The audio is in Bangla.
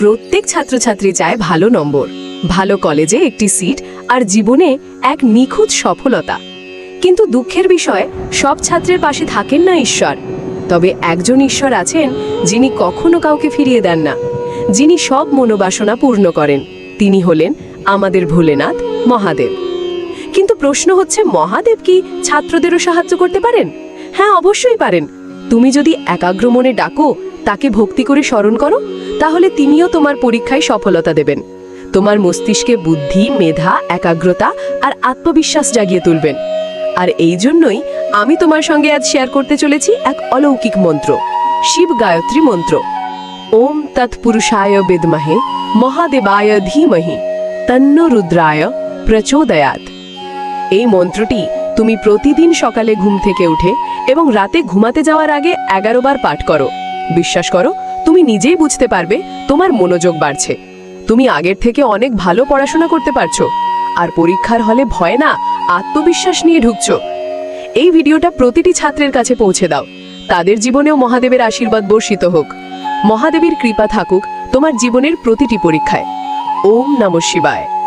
প্রত্যেক ছাত্রছাত্রী চায় ভালো নম্বর, ভালো কলেজে একটি সিট আর জীবনে এক নিখুঁত সফলতা। কিন্তু দুঃখের বিষয়, সব ছাত্রের পাশে থাকেন না ঈশ্বর। তবে একজন ঈশ্বর আছেন যিনি কখনো কাউকে ফিরিয়ে দেন না, যিনি সব মনোবাসনা পূর্ণ করেন। তিনি হলেন আমাদের ভোলেনাথ মহাদেব। কিন্তু প্রশ্ন হচ্ছে, মহাদেব কি ছাত্রদেরও সাহায্য করতে পারেন? হ্যাঁ অবশ্যই পারেন। তুমি যদি একাগ্র মনে ডাকো তাকে ভক্তি করে স্মরণ করো, তাহলে তিনিও তোমার পরীক্ষায় সফলতা দেবেন। তোমার মস্তিষ্কে বুদ্ধি, মেধা, একাগ্রতা আর আত্মবিশ্বাস জাগিয়ে তুলবেন। আর এই জন্যই আমি তোমার সঙ্গে আজ শেয়ার করতে চলেছি এক অলৌকিক মন্ত্র, শিব গায়ত্রী মন্ত্র। ওম তৎপুরুষায় বিদমহে, মহাদেবায় ধীমহি, তন্ন রুদ্রায় প্রচোদয়াত এই মন্ত্রটি তুমি প্রতিদিন সকালে ঘুম থেকে উঠে এবং রাতে ঘুমাতে যাওয়ার আগে এগারো বার পাঠ করো। বিশ্বাস করো, তুমি নিজেই বুঝতে পারবে তোমার মনোযোগ বাড়ছে। তুমি আগের থেকে অনেক ভালো পড়াশোনা করতে পারছ, আর পরীক্ষার হলে ভয় না, আত্মবিশ্বাস নিয়ে ঢুকছো। এই ভিডিওটা প্রতিটি ছাত্রের কাছে পৌঁছে দাও। তাদের জীবনেও মহাদেবের আশীর্বাদ বর্ষিত হোক। মহাদেবের কৃপা থাকুক তোমার জীবনের প্রতিটি পরীক্ষায়। ওম নমঃ শিবায়।